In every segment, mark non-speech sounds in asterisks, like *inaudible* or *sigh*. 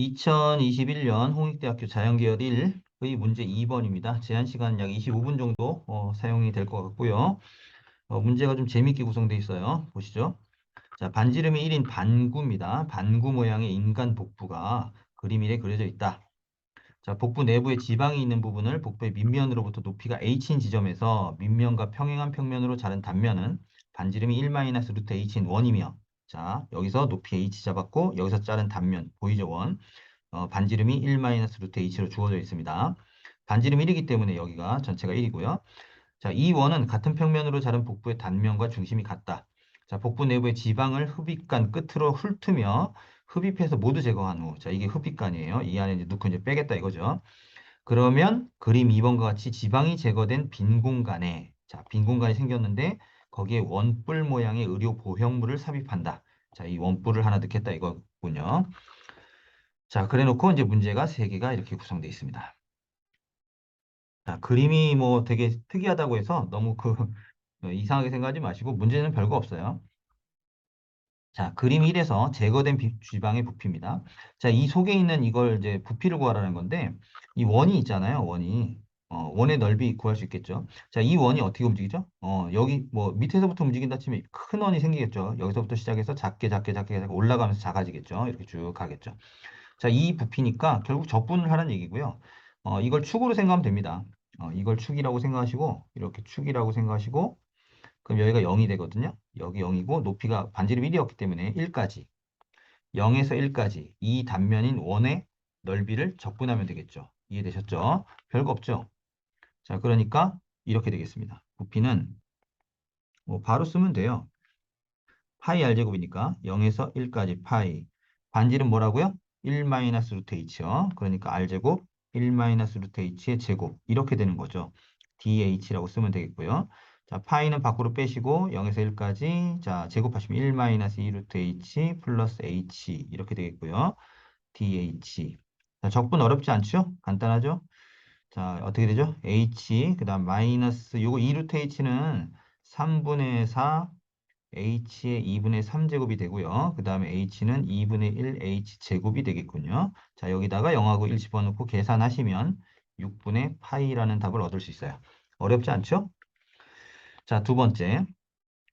2021년 홍익대학교 자연계열 1의 문제 2번입니다. 제한 시간 약 25분 정도 어, 사용이 될 것 같고요. 어, 문제가 좀 재밌게 구성되어 있어요. 보시죠. 자, 반지름이 1인 반구입니다. 반구 모양의 인간 복부가 그림 1에 그려져 있다. 자, 복부 내부에 지방이 있는 부분을 복부의 밑면으로부터 높이가 h인 지점에서 밑면과 평행한 평면으로 자른 단면은 반지름이 1 루트 h인 원이며 자, 여기서 높이 h 잡았고 여기서 자른 단면 보이죠 원. 어, 반지름이 1 루트 h로 주어져 있습니다. 반지름이 1이기 때문에 여기가 전체가 1이고요. 자, 이 원은 같은 평면으로 자른 복부의 단면과 중심이 같다. 자, 복부 내부의 지방을 흡입관 끝으로 훑으며 흡입해서 모두 제거한 후, 자, 이게 흡입관이에요. 이 안에 이제 넣고 이제 빼겠다 이거죠. 그러면 그림 2번과 같이 지방이 제거된 빈 공간에, 자, 빈 공간이 생겼는데 거기에 원뿔 모양의 의료 보형물을 삽입한다. 자, 이 원뿔을 하나 넣겠다 이거군요. 자, 그래 놓고 이제 문제가 3개가 이렇게 구성되어 있습니다. 자, 그림이 뭐 되게 특이하다고 해서 너무 그 *laughs* 이상하게 생각하지 마시고 문제는 별거 없어요. 자, 그림 1에서 제거된 비- 지방의 부피입니다. 자, 이 속에 있는 이걸 이제 부피를 구하라는 건데 이 원이 있잖아요. 원이. 어, 원의 넓이 구할 수 있겠죠. 자, 이 원이 어떻게 움직이죠? 어, 여기 뭐 밑에서부터 움직인다 치면 큰 원이 생기겠죠. 여기서부터 시작해서 작게 작게 작게 올라가면서 작아지겠죠. 이렇게 쭉 가겠죠. 자, 이 부피니까 결국 적분을 하라는 얘기고요. 어, 이걸 축으로 생각하면 됩니다. 어, 이걸 축이라고 생각하시고 이렇게 축이라고 생각하시고 그럼 여기가 0이 되거든요. 여기 0이고 높이가 반지름 1이었기 때문에 1까지 0에서 1까지 이 단면인 원의 넓이를 적분하면 되겠죠. 이해되셨죠? 별거 없죠? 자, 그러니까 이렇게 되겠습니다. 부피는 뭐 바로 쓰면 돼요. 파이 r제곱이니까 0에서 1까지 파이. 반지름 뭐라고요? 1 마이너스 루트 h요. 그러니까 r제곱 1 마이너스 루트 h의 제곱. 이렇게 되는 거죠. dh라고 쓰면 되겠고요. 자, 파이는 밖으로 빼시고 0에서 1까지 자, 제곱하시면 1 마이너스 2 루트 h 플러스 h 이렇게 되겠고요. dh. 자, 적분 어렵지 않죠? 간단하죠? 자, 어떻게 되죠? h, 그 다음 마이너스, 요거 2루트 h는 3분의 4, h의 2분의 3제곱이 되고요. 그 다음에 h는 2분의 1 h제곱이 되겠군요. 자, 여기다가 0하고 1 집어넣고 계산하시면 6분의 파이라는 답을 얻을 수 있어요. 어렵지 않죠? 자, 두 번째.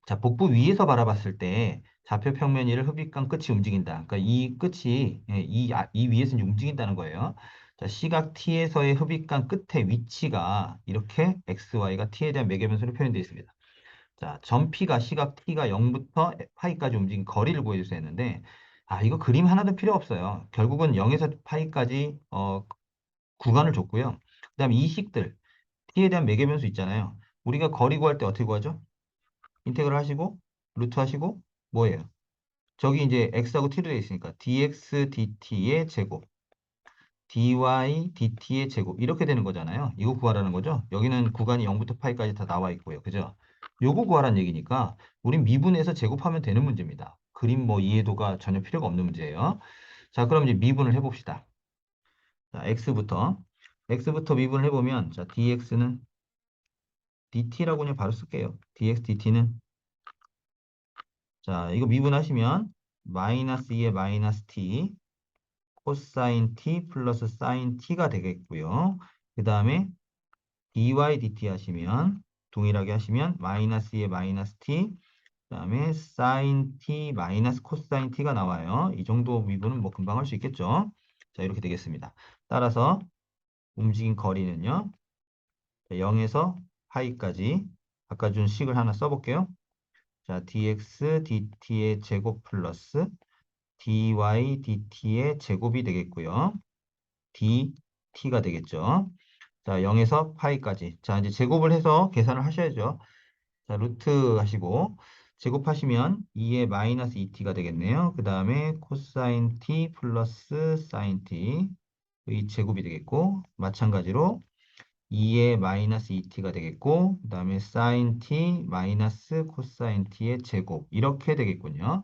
자, 복부 위에서 바라봤을 때 좌표 평면 위를 흡입관 끝이 움직인다. 그러니까 이 끝이 예, 이, 아, 이 위에서 움직인다는 거예요. 자, 시각 T에서의 흡입관 끝의 위치가 이렇게 XY가 T에 대한 매개변수로 표현되어 있습니다. 자, 점 P가 시각 T가 0부터 파이까지 움직인 거리를 구해주세요 했는데 아, 이거 그림 하나도 필요 없어요. 결국은 0에서 파이까지 어, 구간을 줬고요. 그 다음에 이 식들 T에 대한 매개변수 있잖아요. 우리가 거리 구할 때 어떻게 구하죠? 인테그럴 하시고 루트 하시고 뭐예요? 저기 이제 x하고 t로 되어 있으니까 dx dt의 제곱 dy dt의 제곱 이렇게 되는 거잖아요. 이거 구하라는 거죠. 여기는 구간이 0부터 파이까지 다 나와 있고요. 그죠? 요거 구하라는 얘기니까 우린 미분해서 제곱하면 되는 문제입니다. 그림 뭐 이해도가 전혀 필요가 없는 문제예요. 자, 그럼 이제 미분을 해봅시다. 자, x부터 x부터 미분을 해보면 자, dx는 dt라고 그냥 바로 쓸게요. dx dt는 자, 이거 미분하시면 마이너스 2의 마이너스 t 코사인 t 플러스 사인 t가 되겠고요. 그 다음에 dy dt 하시면 동일하게 하시면 마이너스 2의 마이너스 t 그 다음에 사인 t 마이너스 코사인 t가 나와요. 이 정도 미분은 뭐 금방 할 수 있겠죠. 자, 이렇게 되겠습니다. 따라서 움직인 거리는요. 0에서 파이까지 아까 준 식을 하나 써볼게요. 자, dx dt의 제곱 플러스 dy dt의 제곱이 되겠고요. dt가 되겠죠. 자, 0에서 파이까지. 자, 이제 제곱을 해서 계산을 하셔야죠. 자, 루트 하시고 제곱하시면 2의 마이너스 2t가 되겠네요. 그 다음에 코사인 t 플러스 사인 t의 제곱이 되겠고 마찬가지로 2의 마이너스 2t가 되겠고 그 다음에 사인 t 마이너스 코사인 t의 제곱 이렇게 되겠군요.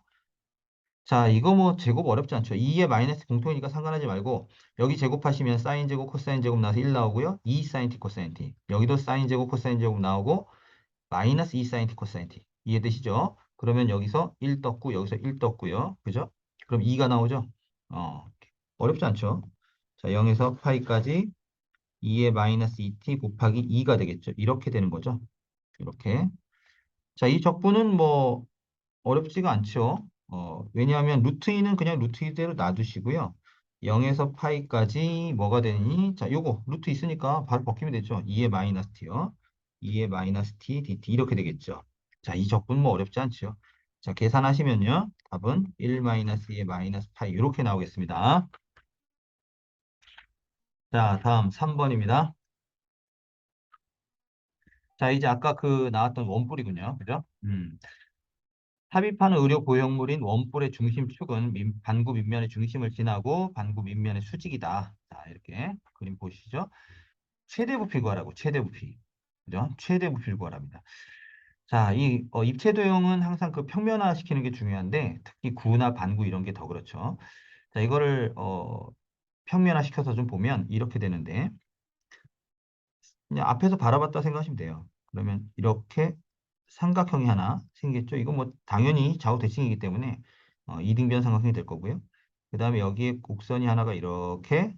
자, 이거 뭐 제곱 어렵지 않죠. 2의 마이너스 공통이니까 상관하지 말고 여기 제곱하시면 사인 제곱 코사인 제곱 나와서 1 나오고요. 2 사인 t 코사인 t 여기도 사인 제곱 코사인 제곱 나오고 마이너스 2 사인 t 코사인 t 이해되시죠? 그러면 여기서 1 떴고 여기서 1 떴고요. 그죠? 그럼 2가 나오죠? 어, 어렵지 않죠? 자, 0에서 파이까지 2의 마이너스 2t 곱하기 2가 되겠죠. 이렇게 되는 거죠. 이렇게. 자, 이 적분은 뭐 어렵지가 않죠. 어, 왜냐하면 루트 2는 그냥 루트 2대로 놔두시고요. 0에서 파이까지 뭐가 되니? 자, 요거 루트 있으니까 바로 벗기면 되죠. 2의 마이너스 t요. 2의 마이너스 t dt 이렇게 되겠죠. 자, 이 적분 뭐 어렵지 않죠. 자, 계산하시면요. 답은 1 마이너스 2의 마이너스 파이 이렇게 나오겠습니다. 자, 다음 3번입니다. 자, 이제 아까 그 나왔던 원뿔이군요. 그죠? 음. 삽입하는 의료 고형물인 원뿔의 중심축은 민- 반구 밑면의 중심을 지나고 반구 밑면의 수직이다. 자, 이렇게 그림 보시죠. 최대 부피 구하라고, 최대 부피. 그죠? 최대 부피를 구하랍니다. 자, 이 어, 입체 도형은 항상 그 평면화 시키는 게 중요한데 특히 구나 반구 이런 게 더 그렇죠. 자, 이거를 어, 평면화 시켜서 좀 보면 이렇게 되는데 그냥 앞에서 바라봤다 생각하시면 돼요. 그러면 이렇게 삼각형이 하나 생기겠죠. 이건 뭐 당연히 좌우 대칭이기 때문에 어, 이등변 삼각형이 될 거고요. 그 다음에 여기에 곡선이 하나가 이렇게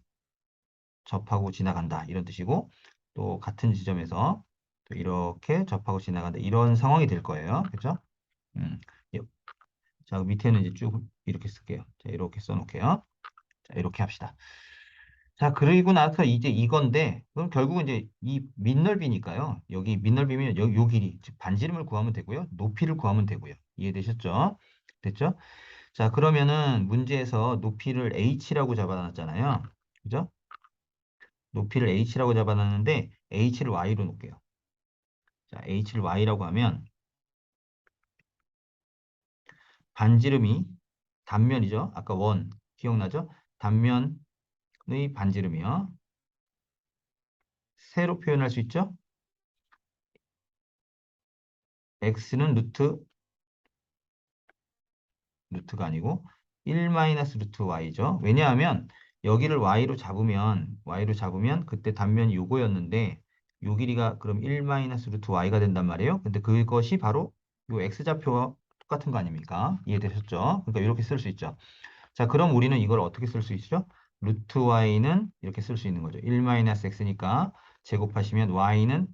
접하고 지나간다 이런 뜻이고 또 같은 지점에서 또 이렇게 접하고 지나간다 이런 상황이 될 거예요. 그렇죠? 음. 예. 자, 밑에는 이제 쭉 이렇게 쓸게요. 자, 이렇게 써놓을게요. 자, 이렇게 합시다. 자, 그리고 나서 이제 이건데, 그럼 결국은 이제 이 밑넓이니까요. 여기 밑넓이면 요, 요 길이, 즉 반지름을 구하면 되고요. 높이를 구하면 되고요. 이해되셨죠? 됐죠? 자, 그러면은 문제에서 높이를 h라고 잡아놨잖아요. 그죠? 높이를 h라고 잡아놨는데 h를 y로 놓을게요. 자, h를 y라고 하면 반지름이 단면이죠. 아까 원 기억나죠? 단면 의 반지름이요. 세로 표현할 수 있죠? x는 루트 루트가 아니고 1 마이너스 루트 y죠. 왜냐하면 여기를 y로 잡으면 y로 잡으면 그때 단면이 요거였는데 요 길이가 그럼 1 마이너스 루트 y가 된단 말이에요. 근데 그것이 바로 요 x좌표와 똑같은 거 아닙니까? 이해되셨죠? 그러니까 이렇게 쓸 수 있죠. 자, 그럼 우리는 이걸 어떻게 쓸 수 있죠? 루트 y는 이렇게 쓸 수 있는 거죠. 1 마이너스 x니까 제곱하시면 y는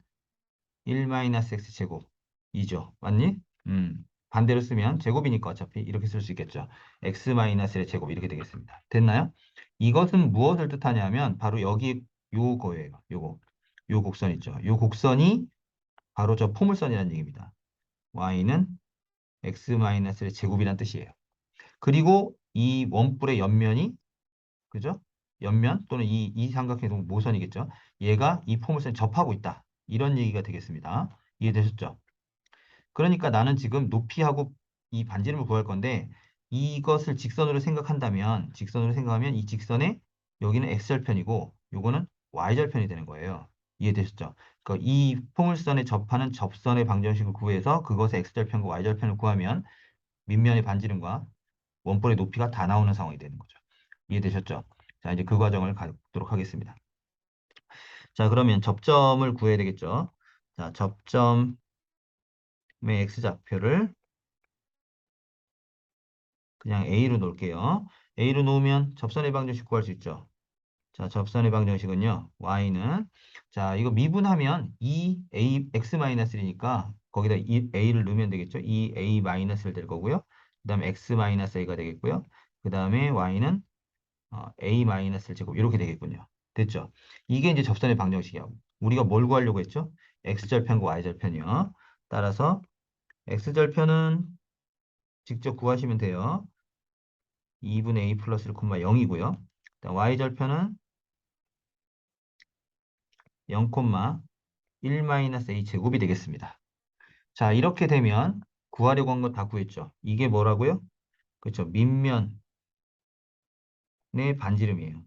1 마이너스 x 제곱 2죠. 맞니? 음. 반대로 쓰면 제곱이니까 어차피 이렇게 쓸 수 있겠죠. x 마이너스의 제곱 이렇게 되겠습니다. 됐나요? 이것은 무엇을 뜻하냐면 바로 여기 요거예요. 요거. 요 곡선 있죠. 요 곡선이 바로 저 포물선이라는 얘기입니다. y는 x 마이너스의 제곱이란 뜻이에요. 그리고 이 원뿔의 옆면이 그죠? 옆면 또는 이, 이 삼각형의 모선이겠죠. 얘가 이 포물선에 접하고 있다. 이런 얘기가 되겠습니다. 이해되셨죠? 그러니까 나는 지금 높이하고 이 반지름을 구할 건데 이것을 직선으로 생각한다면 직선으로 생각하면 이 직선에 여기는 x절편이고 요거는 y절편이 되는 거예요. 이해되셨죠? 그러니까 이 포물선에 접하는 접선의 방정식을 구해서 그것의 x절편과 y절편을 구하면 밑면의 반지름과 원뿔의 높이가 다 나오는 상황이 되는 거죠. 이해되셨죠? 자, 이제 그 과정을 가도록 하겠습니다. 자, 그러면 접점을 구해야 되겠죠? 자, 접점의 x좌표를 그냥 A로 놓을게요. A로 놓으면 접선의 방정식 구할 수 있죠. 자, 접선의 방정식은요. y는 자, 이거 미분하면 2a x-1이니까 거기다 이 a를 넣으면 되겠죠. 2a-를 될 거고요. 그 다음에 x-a가 되겠고요. 그 다음에 y는 어, a-를 제곱 이렇게 되겠군요. 됐죠? 이게 이제 접선의 방정식이야. 우리가 뭘 구하려고 했죠? x절편과 y절편이요. 따라서 x절편은 직접 구하시면 돼요. 2분의 a 플러스 1, 0이고요. y절편은 0,1-a 제곱이 되겠습니다. 자, 이렇게 되면 구하려고 한거다 구했죠. 이게 뭐라고요? 그렇죠. 밑면의 반지름이에요.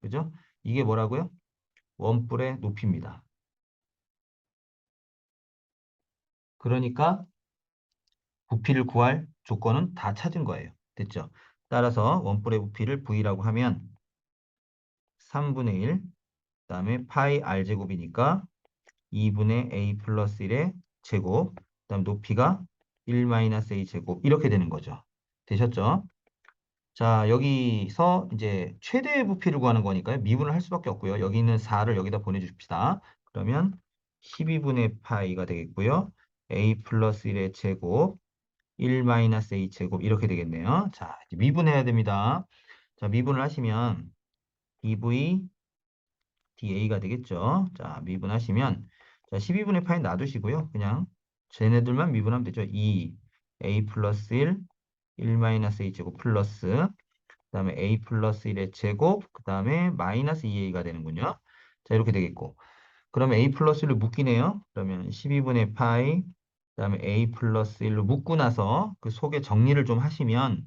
그죠? 이게 뭐라고요? 원뿔의 높이입니다. 그러니까 부피를 구할 조건은 다 찾은 거예요. 됐죠? 따라서 원뿔의 부피를 V라고 하면 3분의 1, 그 다음에 파이 R제곱이니까 2분의 A 플러스 1의 제곱, 그 다음 높이가 1 마이너스 A 제곱 이렇게 되는 거죠. 되셨죠? 자, 여기서 이제 최대 부피를 구하는 거니까요. 미분을 할 수밖에 없고요. 여기 있는 4를 여기다 보내줍시다. 그러면 12분의 파이가 되겠고요. a 플러스 1의 제곱 1 마이너스 a 제곱 이렇게 되겠네요. 자, 미분해야 됩니다. 자, 미분을 하시면 dv da가 되겠죠. 자, 미분하시면 자, 12분의 파이 놔두시고요. 그냥 쟤네들만 미분하면 되죠. 2 a 플러스 1 1 마이너스 a 제곱 플러스 그 다음에 a 플러스 1의 제곱 그 다음에 마이너스 2a가 되는군요. 자 이렇게 되겠고 그러면 a 플러스 1로 묶이네요. 그러면 12분의 파이 그 다음에 a 플러스 1로 묶고 나서 그 속에 정리를 좀 하시면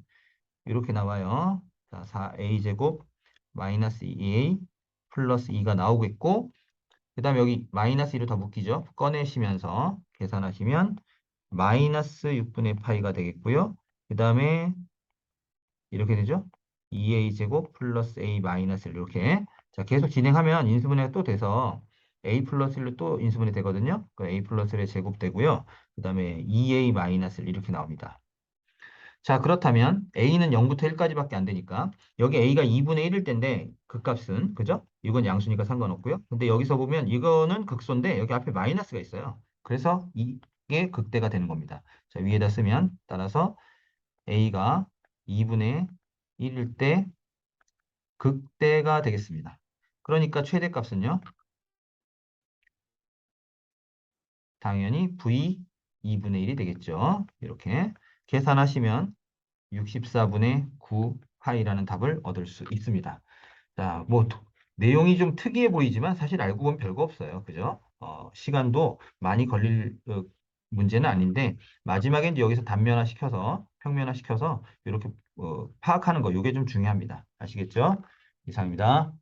이렇게 나와요. 자 4a 제곱 마이너스 2a 플러스 2가 나오겠고 그 다음에 여기 마이너스 1로 다 묶이죠. 꺼내시면서 계산하시면 마이너스 6분의 파이가 되겠고요. 그 다음에 이렇게 되죠. 2a 제곱 플러스 a 마이너스 1 이렇게 자 계속 진행하면 인수분해가 또 돼서 a 플러스 1로 또 인수분해 되거든요. 그 a 플러스 1의 제곱 되고요. 그 다음에 2a 마이너스 1 이렇게 나옵니다. 자 그렇다면 a는 0부터 1까지밖에 안 되니까 여기 a가 2분의 1일 텐데 그 값은 그죠? 이건 양수니까 상관없고요. 근데 여기서 보면 이거는 극소인데 여기 앞에 마이너스가 있어요. 그래서 이게 극대가 되는 겁니다. 자 위에다 쓰면 따라서 a가 2분의 1일 때 극대가 되겠습니다. 그러니까 최대값은요. 당연히 v 2분의 1이 되겠죠. 이렇게 계산하시면 64분의 9 파이라는 답을 얻을 수 있습니다. 자, 뭐 도- 내용이 좀 특이해 보이지만 사실 알고 보면 별거 없어요. 그죠? 어, 시간도 많이 걸릴 어, 문제는 아닌데 마지막에 이제 여기서 단면화 시켜서 평면화 시켜서 이렇게 어, 파악하는 거 이게 좀 중요합니다. 아시겠죠? 이상입니다.